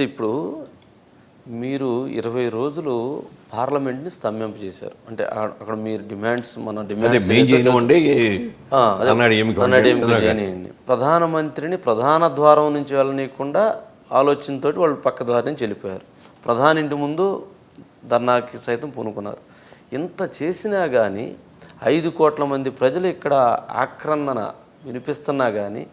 ఇప్పుడు మీరు ఇరవై రోజులు పార్లమెంట్ని స్తంభింప చేశారు. అంటే అక్కడ మీరు డిమాండ్స్ మన డిమాండ్స్ చేయనివ్వండి. ప్రధానమంత్రిని ప్రధాన ద్వారం నుంచి వెళ్ళనీయకుండా ఆలోచనతో వాళ్ళు పక్క ద్వారం నుంచి వెళ్ళిపోయారు. ప్రధాని ఇంటి ముందు ధర్నాకి సైతం పూనుకున్నారు. ఇంత చేసినా కానీ ఐదు కోట్ల మంది ప్రజలు ఇక్కడ ఆక్రమణ వినిపిస్తున్నా కానీ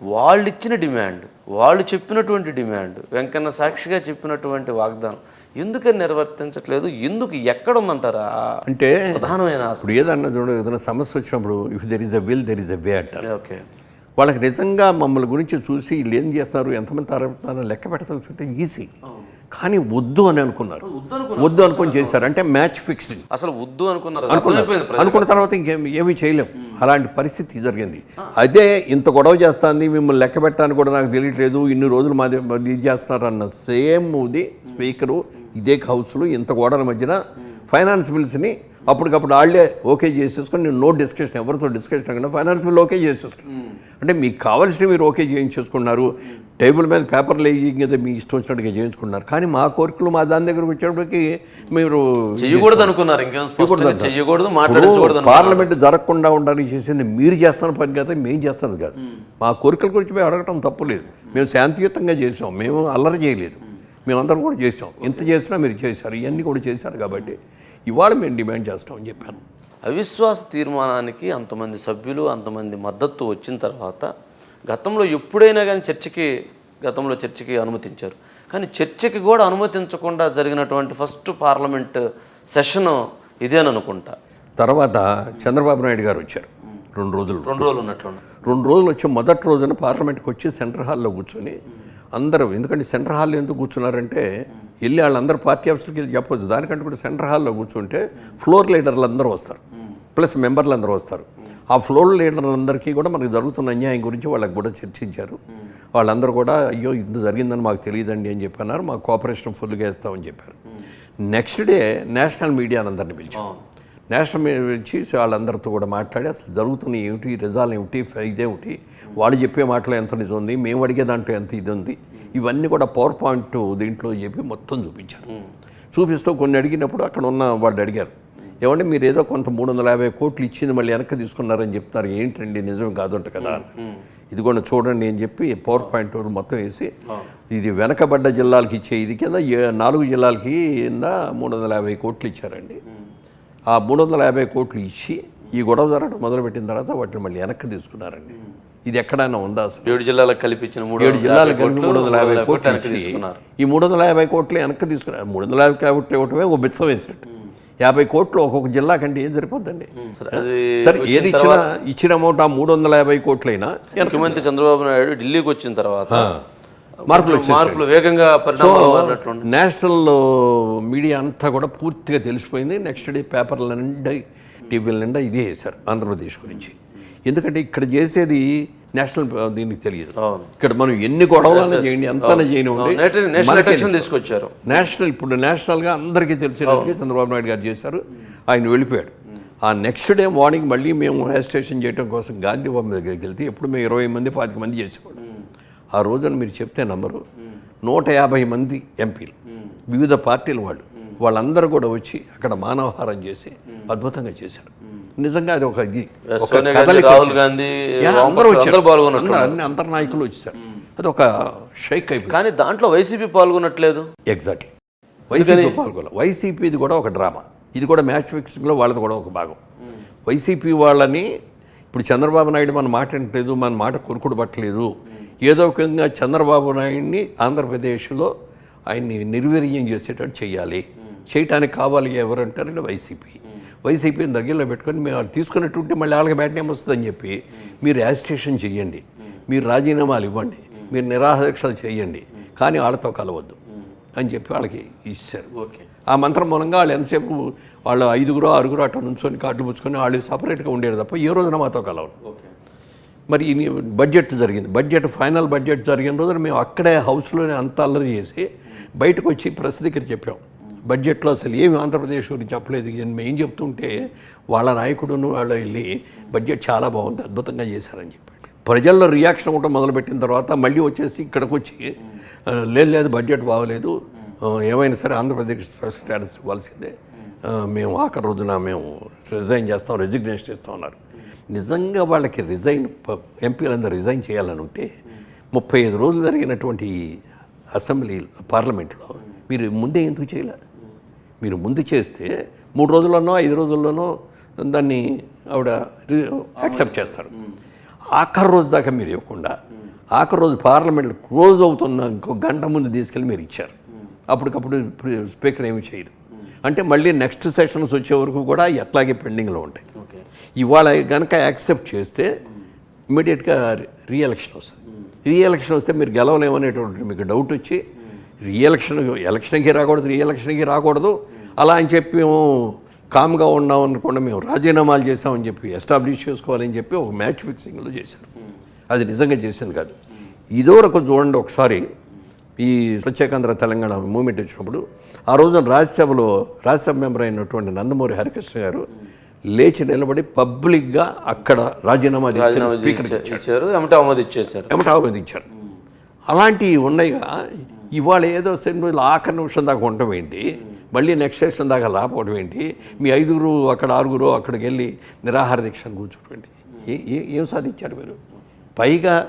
వాళ్ళు ఇచ్చిన డిమాండ్ వాళ్ళు చెప్పినటువంటి డిమాండ్ వెంకన్న సాక్షిగా చెప్పినటువంటి వాగ్దానం ఎందుకని నిర్వర్తించట్లేదు? ఎందుకు ఎక్కడ ఉందంటారా? అంటే ప్రధానమైన ఇప్పుడు ఏదన్నా చూడండి ఏదైనా సమస్య వచ్చినప్పుడు if there is a will there is a way అంటారు. ఓకే. వాళ్ళకి నిజంగా మమ్మల్ని గురించి చూసి వీళ్ళు ఏం చేస్తున్నారు ఎంతమంది తరపుతున్నారు లెక్క పెడతా ఈజీ. కానీ వద్దు అని అనుకున్నారు. వద్దు అనుకొని చేశారు. అంటే మ్యాచ్ ఫిక్సింగ్. అసలు వద్దు అనుకున్నారు. అనుకున్న తర్వాత ఇంకేం ఏమీ చేయలేం. అలాంటి పరిస్థితి జరిగింది. అయితే ఇంత గొడవ చేస్తుంది మిమ్మల్ని లెక్క పెట్టడానికి కూడా నాకు తెలియట్లేదు ఇన్ని రోజులు మాది మాది ఇది చేస్తున్నారు అన్న సేమ్ ఇది స్పీకరు ఇదే హౌస్లో ఇంత గొడవల మధ్యన ఫైనాన్స్ బిల్స్ని అప్పటికప్పుడు వాళ్ళే ఓకే చేసేసుకొని నేను నో డిస్కషన్ ఎవరితో డిస్కషన్ అక్కడ ఫైనాన్స్ బిల్ ఓకే చేసేసుకున్నాను అంటే మీకు కావాల్సినవి మీరు ఓకే చేయించేసుకున్నారు. టేబుల్ మీద పేపర్లు వేయి కదా మీ ఇష్టం వచ్చినట్టుగా చేయించుకున్నారు. కానీ మా కోరికలు మా దాని దగ్గరకు వచ్చేటప్పటికి మీరు చెయ్యకూడదు అనుకున్నారు. అనుకున్నారు. పార్లమెంట్ జరగకుండా ఉండడానికి చేసింది మీరు చేస్తున్న పని కదా మేము చేస్తున్నది కాదు. మా కోరికల గురించి మేము అడగటం తప్పు లేదు. మేము శాంతియుతంగా చేసాం మేము అల్లరి చేయలేదు. మేమందరం కూడా చేసాం ఎంత చేసినా మీరు చేశారు. ఇవన్నీ కూడా చేశారు కాబట్టి ఇవాళ మేము డిమాండ్ చేస్తామని చెప్పాను. అవిశ్వాస తీర్మానానికి అంతమంది సభ్యులు అంతమంది మద్దతు వచ్చిన తర్వాత గతంలో ఎప్పుడైనా కానీ చర్చకి గతంలో చర్చకి అనుమతించారు. కానీ చర్చకి కూడా అనుమతించకుండా జరిగినటువంటి ఫస్ట్ పార్లమెంట్ సెషన్ ఇదేననుకుంటా. తర్వాత చంద్రబాబు నాయుడు గారు వచ్చారు. రెండు రోజులు. రెండు రోజులు ఉన్నట్లున్నా రెండు రోజులు వచ్చి మొదటి రోజున పార్లమెంట్కి వచ్చి సెంట్రల్ హాల్లో కూర్చొని అందరూ ఎందుకంటే సెంట్రల్ హాల్లో ఎందుకు కూర్చున్నారంటే వెళ్ళి వాళ్ళందరూ పార్టీ ఆఫీసులకి వెళ్ళి చెప్పొచ్చు. దానికంటే కూడా సెంట్రల్ హాల్లో కూర్చుంటే ఫ్లోర్ లీడర్లు అందరూ వస్తారు. ప్లస్ మెంబర్లు అందరూ వస్తారు. ఆ ఫ్లోర్ లీడర్లందరికీ కూడా మనకు జరుగుతున్న అన్యాయం గురించి వాళ్ళకి కూడా చర్చించారు. వాళ్ళందరూ కూడా అయ్యో ఇంత జరిగిందని మాకు తెలియదండి అని చెప్పన్నారు. మాకు కోఆపరేషన్ ఫుల్గా ఇస్తామని చెప్పారు. నెక్స్ట్ డే నేషనల్ మీడియాని అందరిని పిలిచారు నేషనల్ మీడియా వచ్చి వాళ్ళందరితో కూడా మాట్లాడి అసలు జరుగుతున్న ఏమిటి? రిజాల్ట్ ఏమిటి? ఇదేమిటి? వాళ్ళు చెప్పే మాటలో ఎంత నిజం ఉంది? మేము అడిగే దాంట్లో ఎంత ఇది ఉంది? ఇవన్నీ కూడా పవర్ పాయింట్ దీంట్లో చెప్పి మొత్తం చూపించారు. చూపిస్తూ కొన్ని అడిగినప్పుడు అక్కడ ఉన్న వాళ్ళు అడిగారు. ఏమంటే మీరు ఏదో కొంత మూడు వందల యాభై కోట్లు ఇచ్చింది మళ్ళీ వెనక్కి తీసుకున్నారని చెప్తున్నారు. ఏంటండి నిజం కాదంట కదా ఇది కూడా చూడండి అని చెప్పి పవర్ పాయింట్ మొత్తం వేసి ఇది వెనకబడ్డ జిల్లాలకి ఇచ్చే ఇది కింద నాలుగు జిల్లాలకి కింద మూడు వందల యాభై కోట్లు ఇచ్చారండి. ఆ మూడు వందల యాభై కోట్లు ఇచ్చి ఈ గొడవ జరగడం మొదలుపెట్టిన తర్వాత వాటిని మళ్ళీ వెనక్కి తీసుకున్నారండి. ఇది ఎక్కడైనా ఉందా అసలు? ఏడు జిల్లాలకు కల్పించిన మూడు ఏడు జిల్లాలకు కలిపి మూడు వందల యాభై కోట్లు వెనక్కి తీసుకున్నారు. ఈ మూడు వందల యాభై కోట్లు వెనక్కి తీసుకున్నారు. మూడు వందల యాభై కోట్లు ఇవ్వటమే ఒక బిచ్చం వేసినట్టు. యాభై కోట్లు ఒక్కొక్క జిల్లా కంటే ఏం సరిపోద్దండి? సరే, ఏది ఇచ్చినా ఇచ్చిన అమౌంట్ ఆ మూడు వందల యాభై కోట్లైనా ముఖ్యమంత్రి చంద్రబాబు నాయుడు ఢిల్లీకి వచ్చిన తర్వాత మార్పులు మార్పులు వేగంగా నేషనల్ మీడియా అంతా కూడా పూర్తిగా తెలిసిపోయింది. నెక్స్ట్ డే పేపర్ల నిండా టీవీల నిండా ఇదే వేశారు ఆంధ్రప్రదేశ్ గురించి. ఎందుకంటే ఇక్కడ చేసేది నేషనల్ దీనికి తెలియదు. ఇక్కడ మనం ఎన్ని గొడవలైనా చేయండి నేషనల్ అటెన్షన్ తీసుకొచ్చారు. నేషనల్ ఇప్పుడు నేషనల్గా అందరికీ తెలిసేటట్టుగా చంద్రబాబు నాయుడు గారు చేశారు. ఆయన వెళ్ళిపోయాడు. ఆ నెక్స్ట్ డే మార్నింగ్ మళ్ళీ మేము స్టేషన్ చేయడం కోసం గాంధీ బొమ్మ దగ్గరికి వెళ్తే ఎప్పుడు మేము ఇరవై మంది పాతిక మంది చేసేవాళ్ళం. ఆ రోజున మీరు చెప్తే నంబరు నూట యాభై మంది ఎంపీలు. వివిధ పార్టీల వాళ్ళు. వాళ్ళందరూ కూడా వచ్చి అక్కడ మానవహారం చేసి అద్భుతంగా చేశారు. నిజంగా అది ఒక ఇది రాహుల్. గాంధీ, అందరూ వచ్చారు. అన్ని అంతర్ నాయకులు వచ్చారు. అది ఒక షైక్ అయిపోయింది. కానీ దాంట్లో వైసీపీ పాల్గొనట్లేదు. ఎగ్జాక్ట్లీ వైసీపీ పాల్గొన వైసీపీది కూడా ఒక డ్రామా. ఇది కూడా మ్యాచ్ ఫిక్సింగ్లో వాళ్ళది కూడా ఒక భాగం. వైసీపీ వాళ్ళని ఇప్పుడు చంద్రబాబు నాయుడు మన మాట వినట్లేదు మన మాట కొరుకుడు పట్టలేదు ఏదో ఒక విధంగా చంద్రబాబు నాయుడిని ఆంధ్రప్రదేశ్లో ఆయన్ని నిర్వీర్యం చేసేటట్టు చేయాలి చేయటానికి కావాలి ఎవరంటారంటే వైసీపీ. వైసీపీని దగ్గరలో పెట్టుకొని మేము వాళ్ళు తీసుకున్నట్టుంటే మళ్ళీ వాళ్ళకి బ్యాట్ నేమ్ వస్తుందని చెప్పి మీరు యాజిటేషన్ చేయండి. మీరు రాజీనామాలు ఇవ్వండి. మీరు నిరాదీక్షలు చేయండి. కానీ వాళ్ళతో కలవద్దు అని చెప్పి వాళ్ళకి ఇచ్చారు. ఓకే. ఆ మంత్రం మూలంగా వాళ్ళు ఎంతసేపు వాళ్ళు ఐదుగురు ఆరుగురు అట్లా నుంచొని కార్డులు పుచ్చుకొని వాళ్ళు సపరేట్గా ఉండేది తప్ప ఏ రోజున మాతో కలవరు. మరి ఈ బడ్జెట్ జరిగింది. బడ్జెట్ ఫైనల్ బడ్జెట్ జరిగిన రోజున మేము అక్కడే హౌస్లోనే అంత అల్లరి చేసి బయటకు వచ్చి ప్రెస్ దగ్గర చెప్పాం. బడ్జెట్లో అసలు ఏమి ఆంధ్రప్రదేశ్ గురించి చెప్పలేదు. మేము ఏం చెప్తుంటే వాళ్ళ నాయకుడును వాళ్ళు వెళ్ళి బడ్జెట్ చాలా బాగుంది అద్భుతంగా చేశారని చెప్పాడు. ప్రజల్లో రియాక్షన్ ఒకటి మొదలుపెట్టిన తర్వాత మళ్ళీ వచ్చేసి ఇక్కడికి వచ్చి లేదు లేదు బడ్జెట్ బాగోలేదు. ఏమైనా సరే ఆంధ్రప్రదేశ్ స్టేటస్ ఇవ్వాల్సిందే. మేము ఆఖరి రోజున మేము రిజైన్ చేస్తాం రెసిగ్నేషన్ ఇస్తాం అన్నారు. నిజంగా వాళ్ళకి రిజైన్ ఎంపీలందరూ రిజైన్ చేయాలని ఉంటే ముప్పై ఐదు రోజులు జరిగినటువంటి అసెంబ్లీ పార్లమెంట్లో మీరు ముందే ఎందుకు చేయలే? మీరు ముందు చేస్తే మూడు రోజుల్లోనో ఐదు రోజుల్లోనో దాన్ని ఆవిడ యాక్సెప్ట్ చేస్తారు. ఆఖరి రోజు దాకా మీరు ఇవ్వకుండా ఆఖరి రోజు పార్లమెంట్ క్లోజ్ అవుతున్న ఇంకో గంట ముందు తీసుకెళ్ళి మీరు ఇచ్చారు. అప్పటికప్పుడు స్పీకర్ ఏమి చేయదు. అంటే మళ్ళీ నెక్స్ట్ సెషన్స్ వచ్చే వరకు కూడా ఎట్లాగే పెండింగ్లో ఉంటాయి. ఇవాళ కనుక యాక్సెప్ట్ చేస్తే ఇమీడియట్గా రీఎలక్షన్ వస్తుంది. రీఎలక్షన్ వస్తే మీరు గెలవలేమనేటువంటి మీకు డౌట్ వచ్చి రీఎలక్షన్ ఎలక్షన్కి రాకూడదు రీఎలక్షన్కి రాకూడదు. అలా అని చెప్పి మేము కామ్గా ఉన్నాం అనుకుండా మేము రాజీనామాలు చేసామని చెప్పి ఎస్టాబ్లిష్ చేసుకోవాలని చెప్పి ఒక మ్యాచ్ ఫిక్సింగ్లో చేశారు. అది నిజంగా చేసింది కాదు. ఇదివరకు చూడండి ఒకసారి ఈ ప్రత్యేకాంధ్ర తెలంగాణ మూమెంట్ వచ్చినప్పుడు ఆ రోజున రాజ్యసభలో రాజ్యసభ మెంబర్ అయినటువంటి నందమూరి హరికృష్ణ గారు లేచి నిలబడి పబ్లిక్గా అక్కడ రాజీనామా చేసి స్పీకర్ ఇచ్చారు. ఎమట ఆమోదించారు. అలాంటివి ఉన్నాయిగా ఇవాళ ఏదో సెంట్ రోజులు ఆఖరి నిమిషం దాకా ఉండటం ఏంటి? మళ్ళీ నెక్స్ట్ సెషన్ దాకా రాకపోవడం ఏంటి? మీ ఐదుగురు అక్కడ ఆరుగురు అక్కడికి వెళ్ళి నిరాహార దీక్షను కూర్చోటం ఏంటి? ఏ ఏ- ఏం సాధించారు మీరు? పైగా